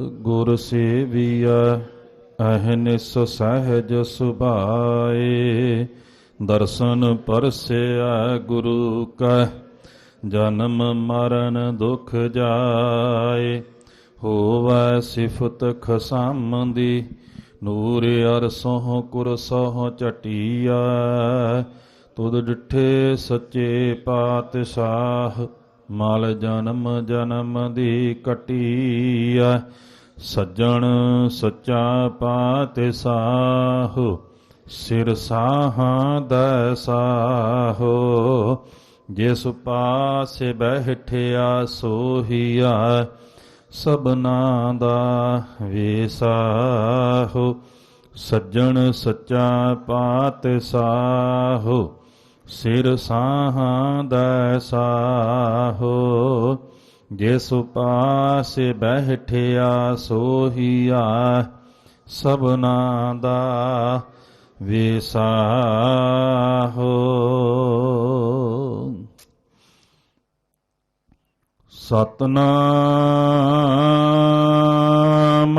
ਗੁਰ ਸੇਵੀਆ ਅਹਨਿਸ ਸਹਿਜ ਸੁਭਾਏ। ਦਰਸ਼ਨ ਪਰਸਿਆ ਗੁਰੂ ਕਾ, ਜਨਮ ਮਰਨ ਦੁਖ ਜਾਏ। ਹੋਵੈ ਸਿਫਤ ਖਸਮ ਦੀ ਨੂਰ ਅਰਸੋਂ ਕੁਰਸੋਂ ਚਟੀਆ ਤੁਧ ਡਿਠੇ ਸੱਚੇ ਪਾਤਸ਼ਾਹ ਮਲ ਜਨਮ ਜਨਮ ਦੀ ਕਟੀਆ ਸੱਜਣ ਸੱਚਾ ਪਾਤਿ ਪਾਤਸ਼ਾਹ ਸਿਰ ਸਾਹਾਂ ਦਾ ਸਾਹੋ, ਜਿਸ ਪਾਸੇ ਬੈਠਿਆ ਸੋਹੀਆ ਸਭਨਾ ਦਾ ਵੇਸਾਹੋ ਸੱਜਣ ਸੱਚਾ ਪਾਤਿ ਸਾਹੋ ਸਿਰ ਸਾਹਾਂ ਦਾ ਸਾਹੋ ਜਿਸ ਪਾਸ ਬੈਠਿਆ ਸੋਹੀਆ ਸਭਨਾ ਦਾ ਵੇਸਾਹੋ। ਸਤਨਾਮ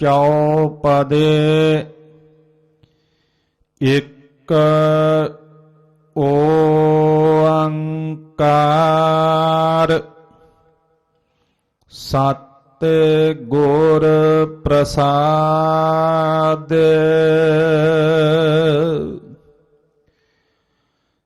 ਚੌਪਦੇ ਇੱਕ ਓੰਕਾਰ ਸਤ ਗੁਰ ਪ੍ਰਸਾਦ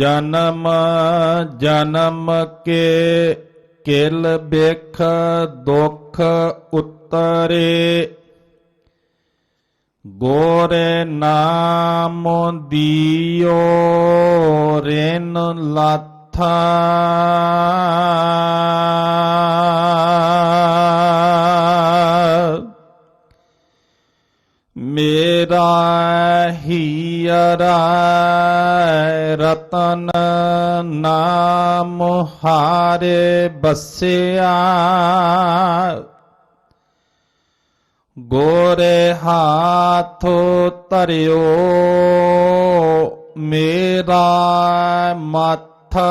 ਜਨਮ ਜਨਮ ਕੇ ਕਿਲ ਬਿਖ ਦੁਖ ਉਤਰੇ। ਗੋਰੇ ਨਾਮ ਦੀਓ ਰੇਨ ਲਾਥਾ। ਮੇਰਾ ਹੀਰਾ ਰਤਨ ਨਾਮ ਹਾਰੇ ਬਸਿਆ। ਗੋਰੇ ਹਾਥੋ ਤਰਿਓ ਮੇਰਾ ਮਾਥਾ।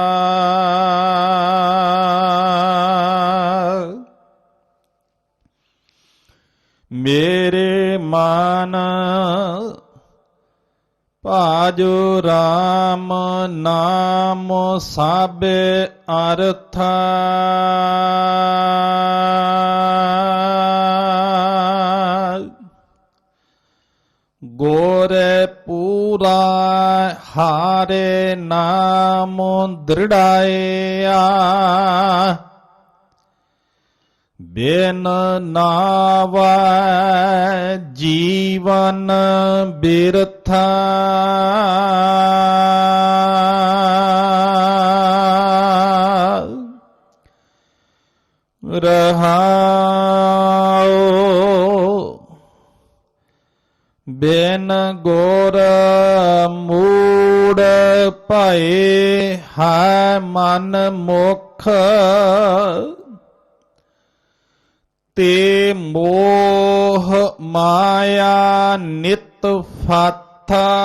ਭਾਜੋ RAM ਨਾਮ ਸਾਬੇ ਅਰਥਾ। ਗੋਰੇ ਪੂਰਾ ਹਾਰੇ ਨਾਮ ਦ੍ਰਿੜਾਇਆ। ਬੇਨ ਨਾਵ ਜੀਵਨ ਬਿਰਥਾ ਰਹਾਉ ਬਿਨ ਗੋਰ ਮੂੜ ਭਏ ਹੈ ਮਨ ਮੁਖ ਤੇ ਮੋਹ ਮਾਇਆ ਨਿਤ ਫਾਥਾ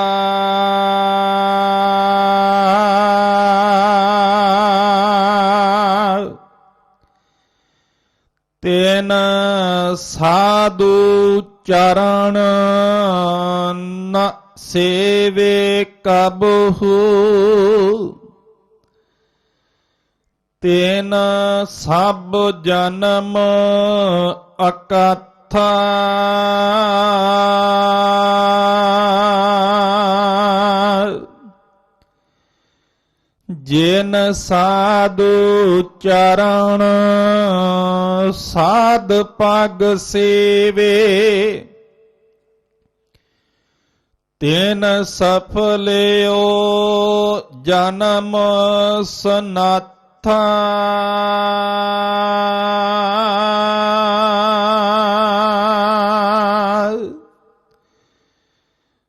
ਤੈਨ ਸਾਧੂ ਚਰਨ ਨ ਸੇਵੇ ਕਬਹੂ। ਤੈਨ ਸਭ ਜਨਮ ਅਕਥਾ। ਜਿਨ ਸਾਧੂ ਚਰਣ ਸਾਧ ਪਗ ਸੇਵੇ। ਤਿਨ ਸਫਲਿਓ ਜਨਮ ਸਨਾਥਾ।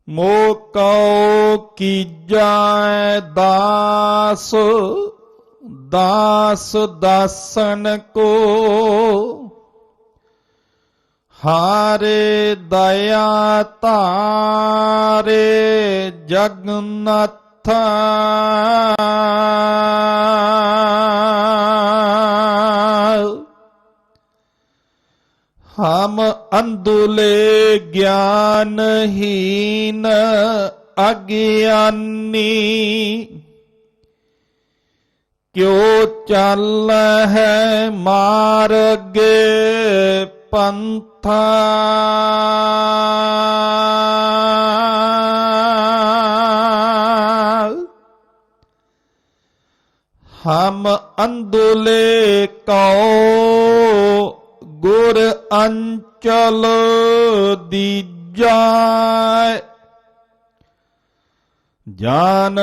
ਮੋਕਉ ਕੀਜੈ ਦਾਸ ਦਾਸ ਦਾਸਨ ਕੋ। ਹਾਰੇ ਦਇਆ ਧਾਰੇ ਜਗਨਨਾਥਾ ਹਮ ਅੰਦੁਲੇ ਗਿਆਨਹੀਨ ਅਗਿਆਨੀ ਕਿਉ ਚੱਲ ਹੈ ਮਾਰਗ ਪੰਥਾ? ਹਮ ਅੰਦੁਲੇ ਕਉ ਗੁਰ ਅੰਚਲ ਦੀਜੈ ਜਾਨ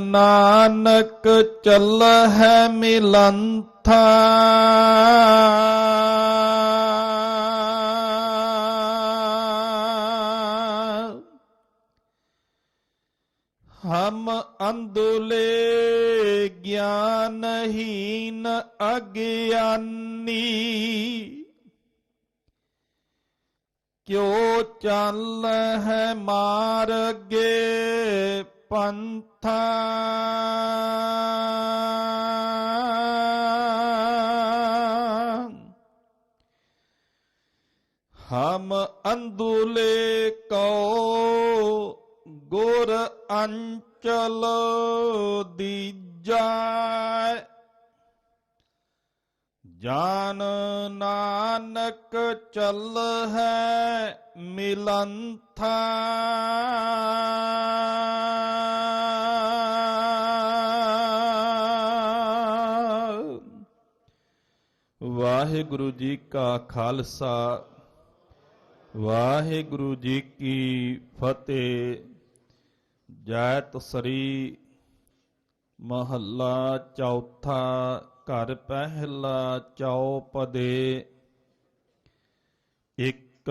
ਨਾਨਕ ਚੱਲ ਹੈ ਮਿਲੰਥਾ। ਹਮ ਅੰਦੁਲੇ ਗਿਆਨਹੀਨ ਅਗਿਆਨੀ। ਕਿਉ ਚੱਲ ਹੈ ਮਾਰਗੇ ਪੰਥਾ ਹਮ ਅੰਦੁਲੇ ਕਉ ਗੁਰ ਅੰਚਲ ਦੀਜੈ ਜਾਨ ਨਾਨਕ ਚੱਲ ਹੈ। ਮਿਲੰਥਾ ਵਾਹਿਗੁਰੂ ਜੀ ਕਾ ਖਾਲਸਾ ਵਾਹਿਗੁਰੂ ਜੀ ਕੀ ਫਤਿਹ ਜੈਤ ਸ੍ਰੀ ਮਹੱਲਾ ਚੌਥਾ ਘਰ ਪਹਿਲਾ ਚੌਪਦੇ ਇੱਕ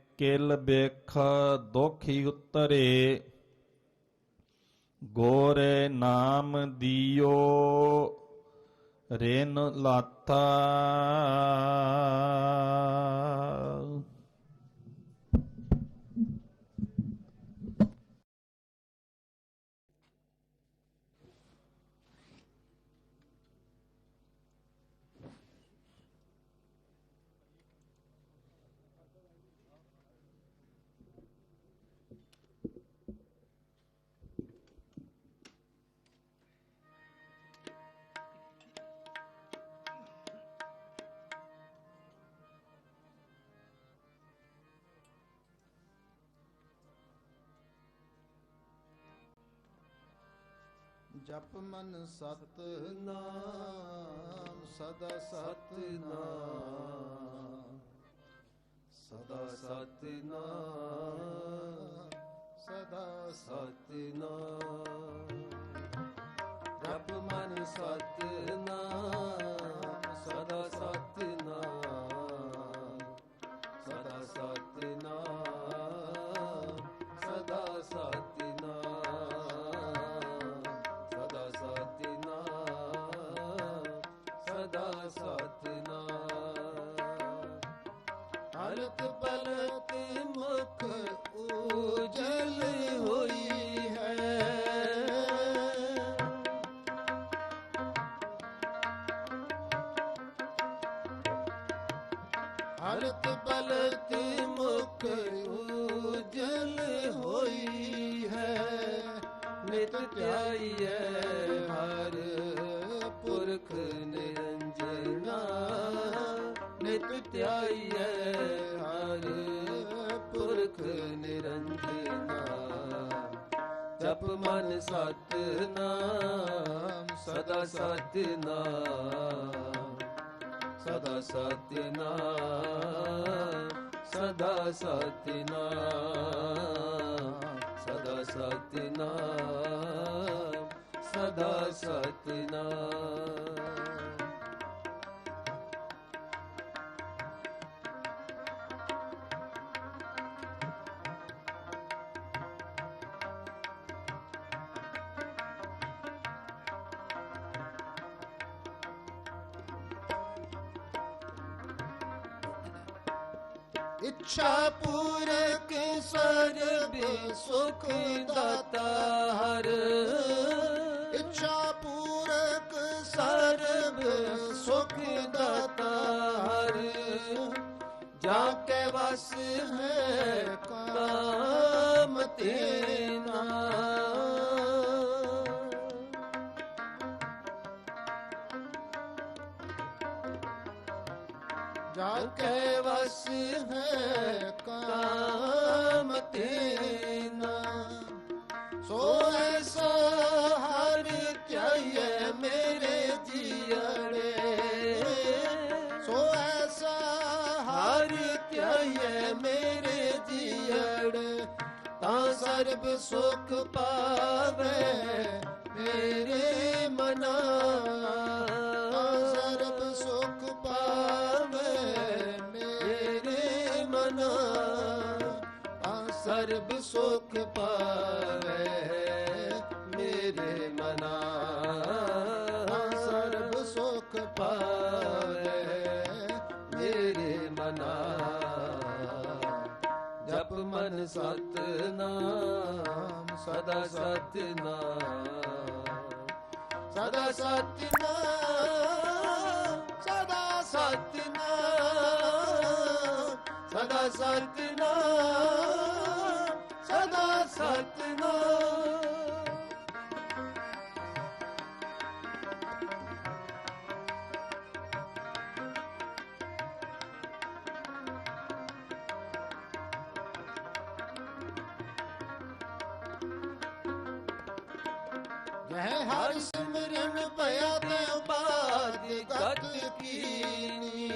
ਕਿਲ ਬੇਖ ਦੁਖੀ ਉਤਰੇ ਗੋਰੇ ਨਾਮ ਦਿਓ ਰੇਨ ਲਾਤਾ ਜਪ ਮਨ ਸਤ ਨਾਮ ਸਦਾ ਸਤ ਨਾਮ। ਸਦਾ ਸਤਨਾਮ ਸਦਾ ਸਤਨਾਮ ਜਪ ਮਨ ਸਤਨਾਮ ਜਪ ਮਨ ਸਤ ਨਾਮ, ਸਦਾ ਸਤ ਨਾਮ, ਸਦਾ ਸਤ ਨਾਮ, ਸਦਾ ਸਤ ਸਦਾ ਸਤ ਸਦਾ ਸਤ ਇੱਛਾ ਪੂਰਕ ਸਰਬ ਸੁਖ ਦਾਤਾ ਹਰ। ਇੱਛਾ ਪੂਰਕ ਸਰਬ ਸੁਖ ਦਾਤਾ ਹਰ। ਜਾ ਕੇ ਵਸ ਹੈ ਕਾਮ ਤੇਨਾ ਸੁਖ ਪਾਵੇ ਮੇਰੇ ਮਨਾ। ਤਾਂ ਸਰਬ ਸੁਖ ਪਾਵੇ ਮੇਰੇ ਮਨਾ। ਸਰਬ ਸੁਖ ਪਾਵੇ ਮੇਰੇ ਮਨਾ। ਜਪ ਮਨ ਸਤ ਨਾਮ ਸਦਾ ਸਤ ਸਦਾ ਸਤ ਸਦਾ ਸਤ ਸਦਾ ਸਤ ਸਦਾ ਸਤ ਭਇਆ ਤੇ ਬਾਦ ਗਤ ਕੀਨੀ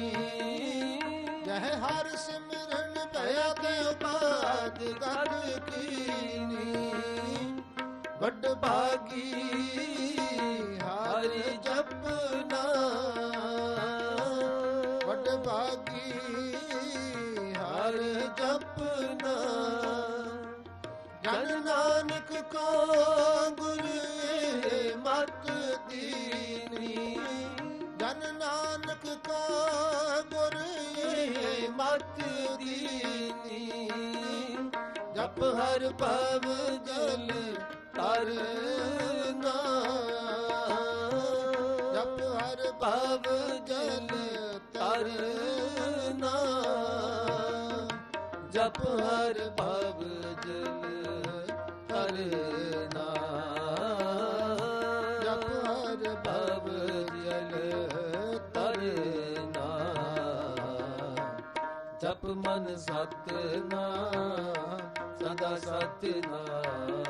ਜਹ ਹਰ ਸਿਮਰਨ ਭਇਆ ਤੇ ਬਾਦ ਗਤ ਕੀਨੀ ਵੱਡ ਭਾਗੀ ਹਰਿ ਜਪਨਾ ਵੱਡ ਭਾਗੀ ਹਰਿ ਹਰਿ ਜਪਨਾ ਜਨ ਨਾਨਕ ਕੋ ਹਰ ਭਵ ਜਲ ਤਰਨਾ ਜਪ ਹਰ ਭਵ ਜਲ ਤਰਨਾ ਜਪ ਹਰ ਭਵ ਜਲ ਤਰਨਾ ਜਪ ਹਰ ਭਵ ਜਲ ਤਰਨਾ ਜਪ ਮਨ ਸਤ ਨਾਮ ਸਦਾ ਸਤ ਨਾਮ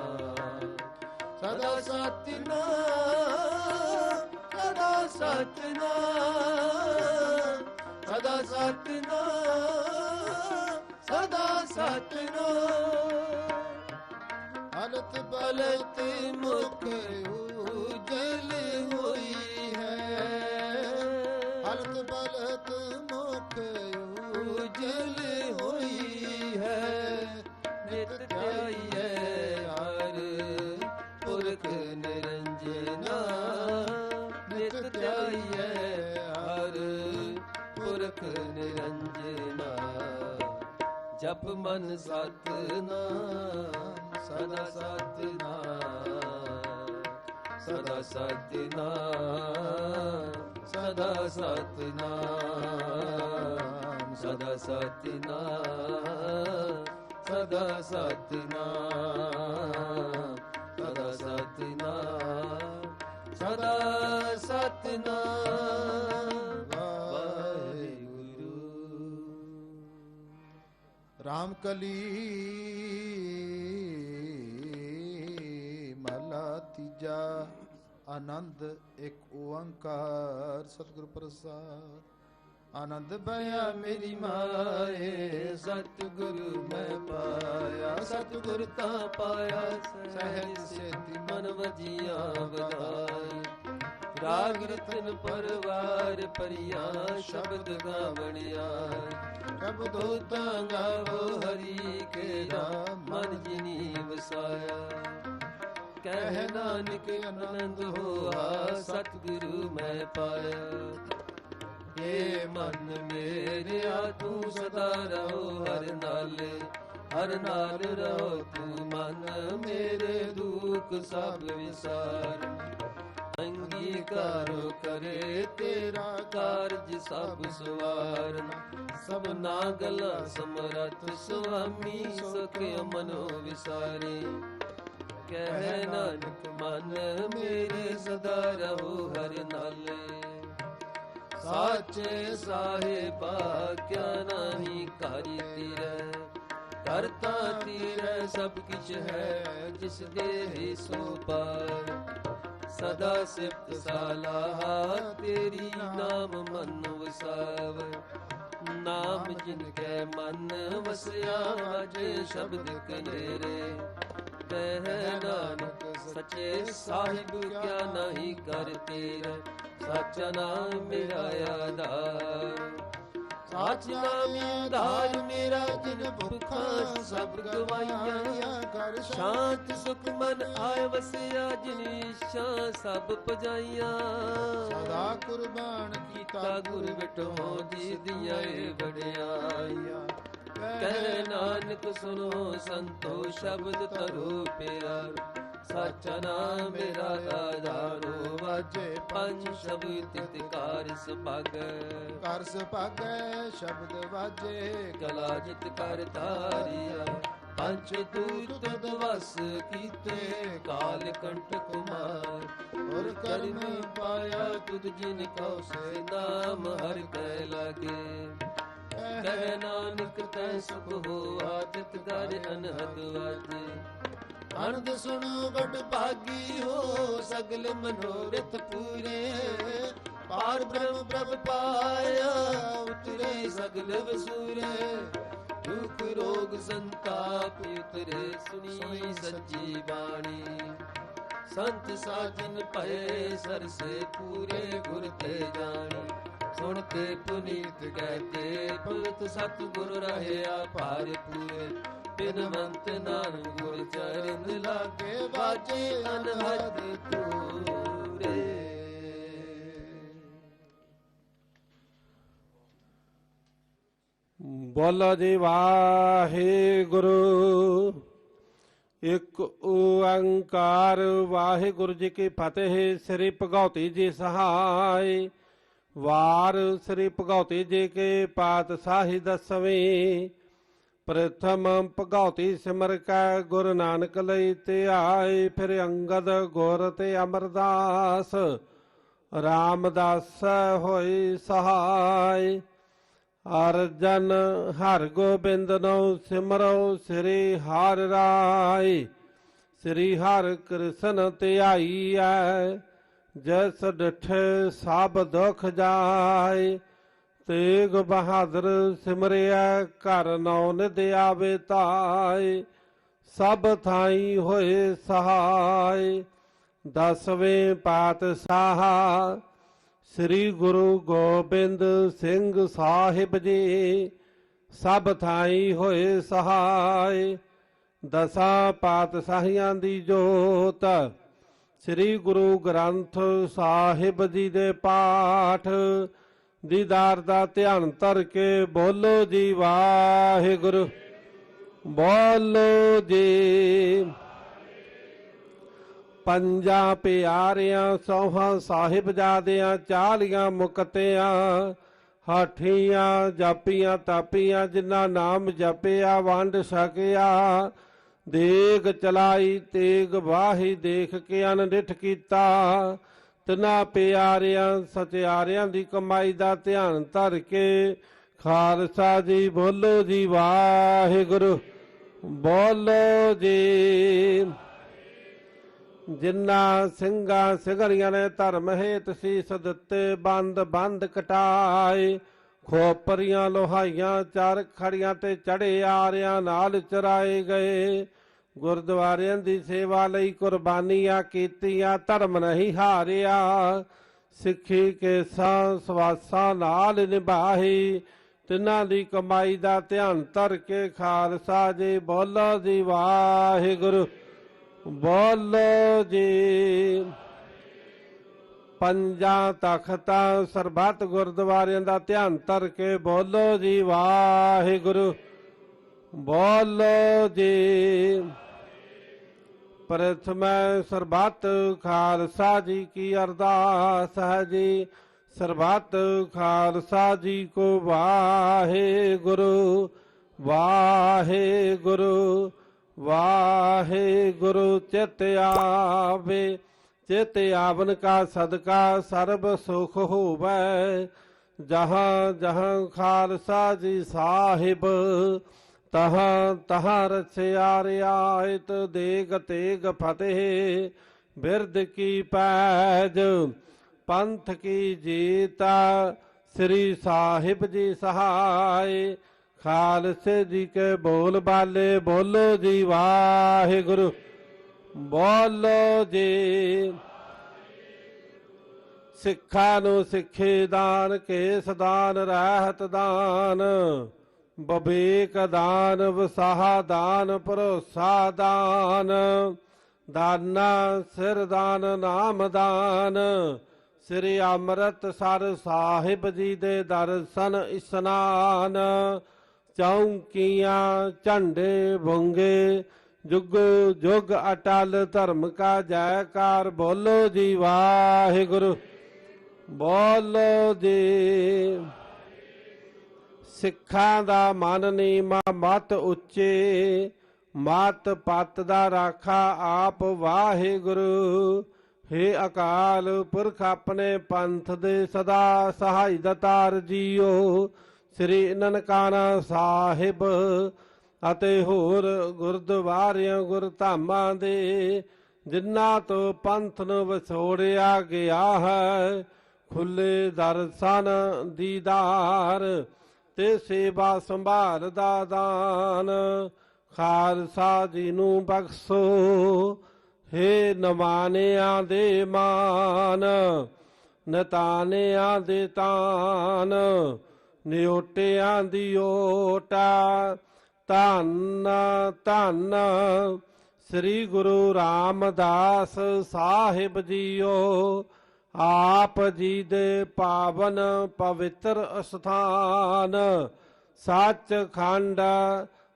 ਸਦਾ ਸਤਨਾਮ ਸਦਾ ਸਤਨਾਮ। ਸਦਾ ਸਤ ਨਾਮ ਸਤਨਾਮ। ਹਲਤ ਬਲਤ ਮੁਖ ਉਜਲ ਹੋਈ ਹੈ। ਹਲਤ ਬਲਤ ਮੁਖ ਉਜਲ ਹੋਈ ਹੈ। ਧਿਆਈਐ ਹਰ ਪੁਰਖ ਨਿਰੰਜਨਾ। ਨਿਤ ਧਿਆਈਐ ਹਰ, ਪੁਰਖ ਨਿਰੰਜਨਾ। ਜਪ ਮਨ ਸਤਨਾਮ, ਸਦਾ ਸਤਨਾਮ। ਸਦਾ ਸਤਨਾਮ ਸਦਾ ਸਤਨਾਮ। ਸਦਾ ਸਤਨਾਮ। ਸਦਾ ਸਤਨਾਮ ਸਦਾ ਸਤਨਾਮ ਸਦਾ ਸਤਨਾਮ। ਵਾਹਿਗੁਰੂ। ਰਾਮ ਕਲੀ ਮਹਲਾ ਤੀਜਾ, ਆਨੰਦ ਇੱਕ ਓੰਕਾਰ। ਸਤਿਗੁਰ ਪ੍ਰਸਾਦ। ਆਨੰਦ ਬਿਆ ਮੇਰੀ ਮਾਏ, ਸਤਿਗੁਰੂ ਮੈਂ ਪਾਇਆ, ਸਤਿਗੁਰ ਤਾਂ ਪਾਇਆ, ਸਹਿਜ ਸੇਤੀ ਮਨ ਵਜੀਆਂ ਵਧਾਈ ਰਾਗ ਰਤਨ ਪਰਵਾਰ ਪਰਿਆ, ਸ਼ਬਦ ਗਾਵਣਿਆ। ਸ਼ਬਦੋ ਤਾਂ ਗਾਵੋ ਹਰੀ ਕੇ ਨਾਮ ਮਨ ਜਿਨੀ ਵਸਾਇਆ ਕਹਿ ਨਾਨਕ ਆਨੰਦ ਹੋਆ, ਸਤਿਗੁਰੂ ਮੈਂ ਪਾਇਆ। ਏ ਮਨ ਮੇਰਿਆ ਤੂੰ ਸਦਾ ਰਹੋ ਹਰ ਨਾਲ ਹਰ ਨਾਲ ਰਹੋ ਤੂੰ ਮਨ ਮੇਰੇ ਦੁੱਖ ਸਭ ਵਿਸਾਰ। ਅੰਗੀਕਾਰੋ ਕਰੇ ਤੇਰਾ ਕਾਰਜ ਸਭ ਸਵਾਰਨ ਸਭਨਾ ਗਲਾ ਸਮਰਥ ਸੁਆਮੀ ਸੁਖਿ ਮਨੋ ਵਿਸਾਰੇ। ਕਹਿ ਨਾਨਕ ਮਨ ਮੇਰੇ ਸਦਾ ਰਹੋ ਹਰ ਨਾਲੇ। ਸਾਚੇ ਸਾਹਿਬਾ ਕਿਆ ਨਹੀਂ ਕਾਰੀ ਤੇਰੇ ਕਰਤਾ ਤੇਰੇ ਸਭ ਕਿਛ ਹੈ, ਜਿਸ ਦੇ ਹੀ ਸੋ ਪਾਰ ਸਦਾ ਸਿਫਤ ਸਾਲਾਹ, ਤੇਰੀ ਨਾਮ ਮਨ ਵਸਾਵ। ਨਾਮ ਜਿਨ ਕੈ ਮਨ ਵਸਿਆ ਵਾਜੇ ਸ਼ਬਦ ਕਨੇਰੇ ਕਹਿ ਨਾਨਕ ਸੱਚੇ ਸਾਹਿਬ ਕਿਆ ਨਹੀਂ ਕਰ ਤੇਰਾ ਸਾਚਾ ਨਾਮ ਮੇਰਾ ਆਧਾਰ। ਸਾਚ ਨਾਮ ਆਧਾਰ ਮੇਰਾ ਜਿਨ ਭੁੱਖਾਂ ਸਭ ਗਵਾਈਆਂ। ਕਰ ਸ਼ਾਂਤ ਸੁਖ ਮਨ ਆਏ ਵਸਿਆ ਜਿਨੀ ਸ਼ਾਂ ਸਭ ਪਜਾਈਆਂ ਸਦਾ ਕੁਰਬਾਨ ਕੀਤਾ ਗੁਰ ਵਿਟੋ ਜੀ ਦੀਆਂ ਏ ਵਡਿਆਈਆਂ। ਕਹਿ ਨਾਨਕ ਸੁਨੋ ਸੰਤੋ ਸ਼ਬਦ ਤਰੋ ਪਿਆਰ। ਸਾਚਾ ਨਾਮ ਮੇਰਾ ਆਧਾਰੋ ਵਾਜੇ ਪੰਜ ਸ਼ਬਦ ਤਿਤਕਾਰ ਸੁਭਾਗੈ। ਕਰ ਸੁਭਾਗੈ ਸ਼ਬਦ ਵਾਜੇ। ਕਲਾ ਜਿਤ ਕਰ ਧਾਰਿਆ ਪੰਜ ਦੂਤ ਦਵਸ ਕੀਤੇ। ਕਾਲ ਕੰਟ ਕੁਮਾਰ ਔਰ ਕਰਮ ਪਾਇਆ ਤੁਧ ਜਿਨ ਕਉ ਸੇ ਨਾਮ ਹਰ ਕੈ ਲਾਗੇ। ਕਹਿ ਨਾਨਕ, ਤੈ ਸੁਖ ਹੋਆ, ਤਿਤ ਕਰ ਅਨਹਦ ਵਾਜੇ ਅਨੰਦ ਸੁਣੋ ਬੜ ਭਾਗੀ ਹੋ, ਸਗਲ ਮਨੋਰਥ ਪੂਰੇ। ਪਾਰ ਬ੍ਰਹਮ ਪ੍ਰਭ ਪਾਇਆ, ਉਤਰੇ ਸਗਲ ਵਸੂਰੇ। ਦੁਖ ਰੋਗ ਸੰਤਾਪ ਉਤਰੇ, ਸੁਣੀ ਸੱਚੀ ਬਾਣੀ। ਸੰਤ ਸਾਜਨ ਭਏ, ਸਰਸੇ ਪੂਰੇ ਗੁਰ ਤੇ ਜਾਣੀ। ਸੁਣ ਕੇ ਪੁਨੀਤ ਕਹਤੇ ਪਵਿੱਤ ਸਤ ਗੁਰ ਰਹਿਆ ਭਾਰ ਪੂਰੇ। ਬਿਨਵੰਤ ਨਾਨਕ ਗੁਰ ਚਰਨ ਲਾਗੇ ਬਾਜੇ ਅਨਹਦ ਪੂਰੇ। ਬੋਲੋ ਜੀ ਵਾਹਿਗੁਰੂ, ਇੱਕ ਓੰਕਾਰ ਵਾਹਿਗੁਰੂ ਜੀ ਕੀ ਫਤਿਹ। ਸ੍ਰੀ ਭਗਉਤੀ ਜੀ ਸਹਾਈ। ਵਾਰ ਸ੍ਰੀ ਭਗਉਤੀ ਜੀ ਕੇ ਪਾਤਸ਼ਾਹੀ ਦਸਵੇਂ। ਪ੍ਰਥਮ ਭਗਉਤੀ ਸਿਮਰ ਕੈ ਗੁਰੂ ਨਾਨਕ ਲਈ ਤੇ ਆਏ ਫਿਰ ਅੰਗਦ ਗੁਰ ਤੇ ਅਮਰਦਾਸ। ਰਾਮਦਾਸ ਹੋਈ ਸਹਾਈ। ਅਰਜਨ ਹਰ ਗੋਬਿੰਦ ਨੋ ਸਿਮਰੋ ਸ੍ਰੀ ਹਰਿ ਰਾਏ। ਸ੍ਰੀ ਹਰਿ ਕ੍ਰਿਸ਼ਨ ਧਿਆਈਐ ਜਸ ਡਠ ਸਭ ਦੁਖ ਜਾਏ, ਤੇਗ ਬਹਾਦਰ ਸਿਮਰਿਆ ਘਰ ਨੌ ਨਿਦ ਆਵੇ ਤਾਏ, ਸਭ ਥਾਈ ਹੋਏ ਸਹਾਈ ਦਸਵੇਂ ਪਾਤਸ਼ਾਹ ਸ੍ਰੀ ਗੁਰੂ ਗੋਬਿੰਦ ਸਿੰਘ ਸਾਹਿਬ ਜੀ, ਸਭ ਥਾਈ ਹੋਏ ਸਹਾਈ ਦਸਾਂ ਪਾਤਸ਼ਾਹੀਆਂ ਦੀ ਜੋਤ ਸ੍ਰੀ ਗੁਰੂ ਗ੍ਰੰਥ ਸਾਹਿਬ ਜੀ ਦੇ ਪਾਠ ਦੀਦਾਰ ਦਾ ਧਿਆਨ ਧਰ ਕੇ ਬੋਲੋ ਜੀ ਵਾਹਿਗੁਰੂ, ਬੋਲੋ ਜੀ। ਪੰਜਾਂ ਪਿਆਰਿਆਂ, ਸੋਹਾਂ ਸਾਹਿਬਜ਼ਾਦਿਆਂ, ਚਾਲੀਆਂ ਮੁਕਤਿਆਂ, ਹਾਠੀਆਂ, ਜਾਪੀਆਂ, ਤਾਪੀਆਂ, ਜਿਨ੍ਹਾਂ ਨਾਮ ਜਪਿਆ, ਵੰਡ ਸਕਿਆ ਦੇਗ ਚਲਾਈ, ਤੇਗ ਵਾਹੀ ਦੇਖ ਕੇ ਅਨਡਿਠ ਕੀਤਾ। ਤਿਨਾ ਪਿਆਰਿਆਂ, ਸਚਿਆਰਿਆਂ ਦੀ ਕਮਾਈ ਦਾ ਧਿਆਨ ਧਰ ਕੇ ਖਾਲਸਾ ਜੀ ਬੋਲੋ ਜੀ, ਵਾਹਿਗੁਰੂ ਬੋਲੋ ਜੀ। ਜਿੰਨਾ ਸਿੰਘਾਂ, ਸਿਗਰੀਆਂ ਨੇ ਧਰਮ ਹੇਤ ਸੀਸ ਦਿੱਤੇ ਬੰਦ ਬੰਦ ਕਟਾਏ। ਖੋਪਰੀਆਂ ਲੋਹਾਈਆਂ, ਚਾਰ ਖੜੀਆਂ ਤੇ ਚੜੇ ਆਰਿਆਂ ਨਾਲ ਚਰਾਏ ਗਏ। ਗੁਰਦੁਆਰਿਆਂ ਦੀ ਸੇਵਾ ਲਈ ਕੁਰਬਾਨੀਆਂ ਕੀਤੀਆਂ, ਧਰਮ ਨਹੀਂ ਹਾਰਿਆ। ਸਿੱਖੀ ਕੇ ਸਾਂ ਸਵਾਸਾਂ ਨਾਲ ਨਿਭਾਹੀ। ਤਿਨਾਂ ਦੀ ਕਮਾਈ ਦਾ ਧਿਆਨ ਧਰ ਕੇ ਖਾਲਸਾ ਜੀ, ਬੋਲੋ ਜੀ ਵਾਹਿਗੁਰੂ, ਬੋਲੋ ਜੀ। ਪੰਜਾਂ ਤਖਤਾਂ ਸਰਬੱਤ ਗੁਰਦੁਆਰਿਆਂ ਦਾ ਧਿਆਨ ਧਰ ਕੇ ਬੋਲੋ ਜੀ ਵਾਹਿਗੁਰੂ, ਬੋਲੋ ਜੀ। ਪ੍ਰਥਮੈ ਸਰਬੱਤ ਖਾਲਸਾ ਜੀ ਕੀ ਅਰਦਾਸ ਹੈ ਜੀ। ਸਰਬੱਤ ਖਾਲਸਾ ਜੀ ਕੋ ਵਾਹਿਗੁਰੂ ਵਾਹਿਗੁਰੂ ਵਾਹਿਗੁਰੂ ਚਿਤ ਆਵੇ। ਚਿਤ ਆਵਨ ਕਾ ਸਦਕਾ ਸਰਬ ਸੁਖ ਹੋਵੇ, ਜਹਾਂ ਜਹਾਂ ਖਾਲਸਾ ਜੀ ਸਾਹਿਬ, ਤਹਾਂ ਤਹਾਂ ਰਚਿਆ ਰਿਆਇਤ ਦੇਗ ਤੇਗ ਫਤਿਹ ਬਿਰਦ ਕੀ ਪੈਜ ਪੰਥ ਕੀ ਜੀਤਾ, ਸ੍ਰੀ ਸਾਹਿਬ ਜੀ ਸਹਾਈ ਖਾਲਸੇ ਜੀ ਕੇ ਬੋਲ ਬਾਲੇ ਬੋਲੋ ਜੀ ਵਾਹਿਗੁਰੂ। ਬੋਲੋ ਜੀ। ਸਿੱਖਾਂ ਨੂੰ ਸਿੱਖੇ ਦਾਨ, ਕੇਸ ਦਾਨ, ਰਹਿਤ ਦਾਨ ਬਵੇਕ ਦਾਨ, ਵਸਾਹ ਦਾਨ, ਭਰੋਸਾ ਦਾਨ, ਦਾਨਾ, ਸਿਰ ਦਾਨ, ਨਾਮ ਦਾਨ, ਸ੍ਰੀ ਅੰਮ੍ਰਿਤਸਰ ਸਾਹਿਬ ਜੀ ਦੇ ਦਰਸ਼ਨ ਇਸਨਾਨ, ਚੌਂਕੀਆਂ, ਝੰਡੇ ਬੁੰਗੇ ਜੁਗ ਜੁਗ ਅਟਲ ਧਰਮ ਕਾ ਜੈਕਾਰ ਬੋਲੋ ਜੀ ਵਾਹਿਗੁਰੂ। ਬੋਲੋ ਜੀ। ਸਿੱਖਾਂ ਦਾ ਮਨ ਨੀਮਾ ਮਤ ਉੱਚੇ, ਮਤ ਪਤ ਦਾ ਰਾਖਾ ਆਪ ਵਾਹਿਗੁਰੂ। ਹੇ ਅਕਾਲ ਪੁਰਖ ਆਪਣੇ ਪੰਥ ਦੇ ਸਦਾ ਸਹਾਈ ਦਤਾਰ ਜੀਓ। ਸ੍ਰੀ ਨਨਕਾਣਾ ਸਾਹਿਬ ਅਤੇ ਹੋਰ ਗੁਰਦੁਆਰਿਆਂ ਗੁਰਧਾਮਾਂ ਦੇ ਜਿਨ੍ਹਾਂ ਤੋਂ ਪੰਥ ਨੂੰ ਵਸੋੜਿਆ ਗਿਆ ਹੈ, ਖੁੱਲੇ ਦਰਸ਼ਨ ਦੀਦਾਰ ਤੇ ਸੇਵਾ ਸੰਭਾਲ ਦਾ ਦਾਨ। ਖਾਲਸਾ ਜੀ ਨੂੰ ਬਖਸ਼ੋ, ਹੇ ਨਮਾਨਿਆਂ ਦੇ ਮਾਨ, ਨਤਾਨਿਆਂ ਦੇ ਤਾਨ ਨਿਓਟਿਆਂ ਦੀ ਓਟਾ ਧੰਨ ਧੰਨ। ਸ੍ਰੀ ਗੁਰੂ ਰਾਮਦਾਸ ਸਾਹਿਬ ਜੀਓ, ਆਪ ਜੀ ਦੇ ਪਾਵਨ ਪਵਿੱਤਰ ਅਸਥਾਨ। ਸੱਚਖੰਡ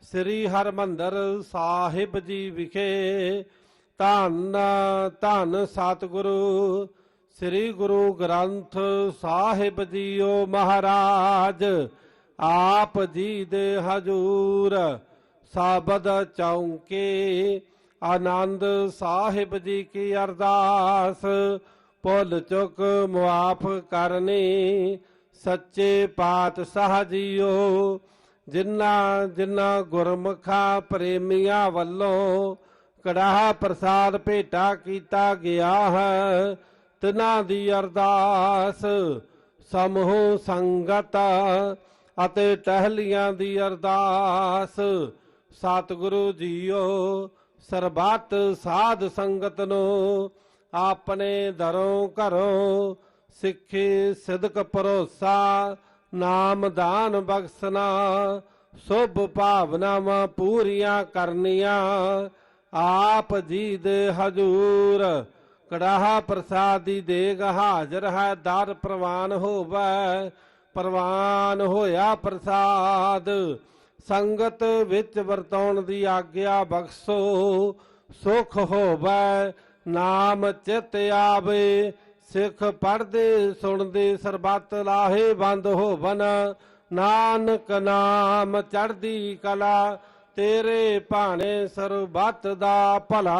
ਸ੍ਰੀ ਹਰਮੰਦਰ ਸਾਹਿਬ ਜੀ ਵਿਖੇ ਧੰਨ ਧੰਨ ਸਤਿਗੁਰੂ, ਸ੍ਰੀ ਗੁਰੂ ਗ੍ਰੰਥ ਸਾਹਿਬ ਜੀਓ ਮਹਾਰਾਜ। ਆਪ ਜੀ ਦੇ ਹਜੂਰ, ਸਾਬਦ ਚੌਂਕੇ, ਆਨੰਦ ਸਾਹਿਬ ਜੀ ਕੀ ਅਰਦਾਸ, ਭੁੱਲ ਚੁੱਕ ਮੁਆਫ ਕਰਨੀ, ਸੱਚੇ ਪਾਤਸ਼ਾਹ ਜੀਓ, ਜਿਨ੍ਹਾਂ ਜਿਨ੍ਹਾਂ ਗੁਰਮੁਖਾਂ ਪ੍ਰੇਮੀਆਂ ਵੱਲੋਂ ਕੜਾਹ ਪ੍ਰਸਾਦ ਭੇਟਾ ਕੀਤਾ ਗਿਆ ਹੈ, ਤਿਨਾਂ ਦੀ ਅਰਦਾਸ, ਸਮੂਹ ਸੰਗਤ ਅਤੇ ਟਹਿਲੀਆਂ ਦੀ ਅਰਦਾਸ। ਸਤਿਗੁਰੂ ਜੀਓ, ਸਰਬੱਤ ਸਾਧ ਸੰਗਤ ਨੂੰ ਆਪਣੇ ਦਰੋਂ ਘਰੋਂ ਸਿੱਖੀ ਸਿਦਕ ਭਰੋਸਾ, ਨਾਮ ਦਾਨ ਬਖਸ਼ਣਾ ਸੁਭ ਭਾਵਨਾਵਾਂ ਪੂਰੀਆਂ ਕਰਨੀਆਂ। ਆਪ ਜੀ ਦੇ ਹਜੂਰ, ਕੜਾਹਾ ਪ੍ਰਸਾਦੀ ਦੇਗ ਹਾਜ਼ਰ ਹੈ, ਦਰ ਪ੍ਰਵਾਨ ਹੋਵੇ। ਪ੍ਰਵਾਨ ਹੋਇਆ ਪ੍ਰਸਾਦ। ਸੰਗਤ ਵਿੱਚ ਵਰਤਾਉਣ ਦੀ ਆਗਿਆ ਬਖਸ਼ੋ, ਸੁਖ ਹੋਵੇ, ਨਾਮ ਚਿਤ ਆਵੇ। ਸਿੱਖ ਪੜਦੇ ਸੁਣਦੇ, ਸਰਬੱਤ ਲਾਹੇ ਬੰਦ ਹੋਵਨ। ਨਾਨਕ ਨਾਮ ਚੜਦੀ ਕਲਾ, ਤੇਰੇ ਭਾਣੇ ਸਰਬੱਤ ਦਾ ਭਲਾ।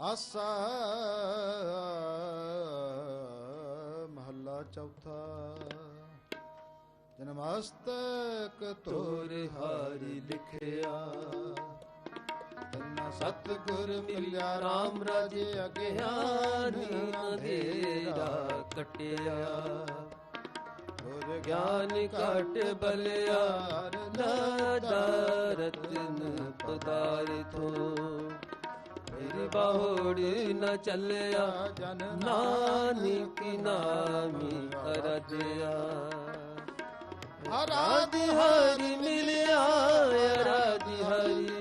ਆਸਾ ਮਹੱਲਾ ਚੌਥਾ। ਜਨਮਸਤਕ ਤੋਰ ਹਾਰੀ ਲਿਖਿਆ। ਤੰਨਾ ਸਤਿਗੁਰ ਮਿਲਿਆ RAM ਰਾਜੇ ਅਗਿਆਨ ਅੰਧੇਰਾ ਕਟਿਆ। ਗੁਰ ਗਿਆਨ ਘਟ ਬਲਿਆ ਦਾਦਾ ਰਤਨ ਪਦਾਰਥੋ ਘਰ ਬਹੁੜ ਨ ਚੱਲਿਆ ਨਾਨਕ ਨਾਮੀ ਅਰਜਿਆ। ਹਰਾਦੀ ਹਰਿ ਮਿਲਿਆ ਹਰਾਦੀ ਹਰਿ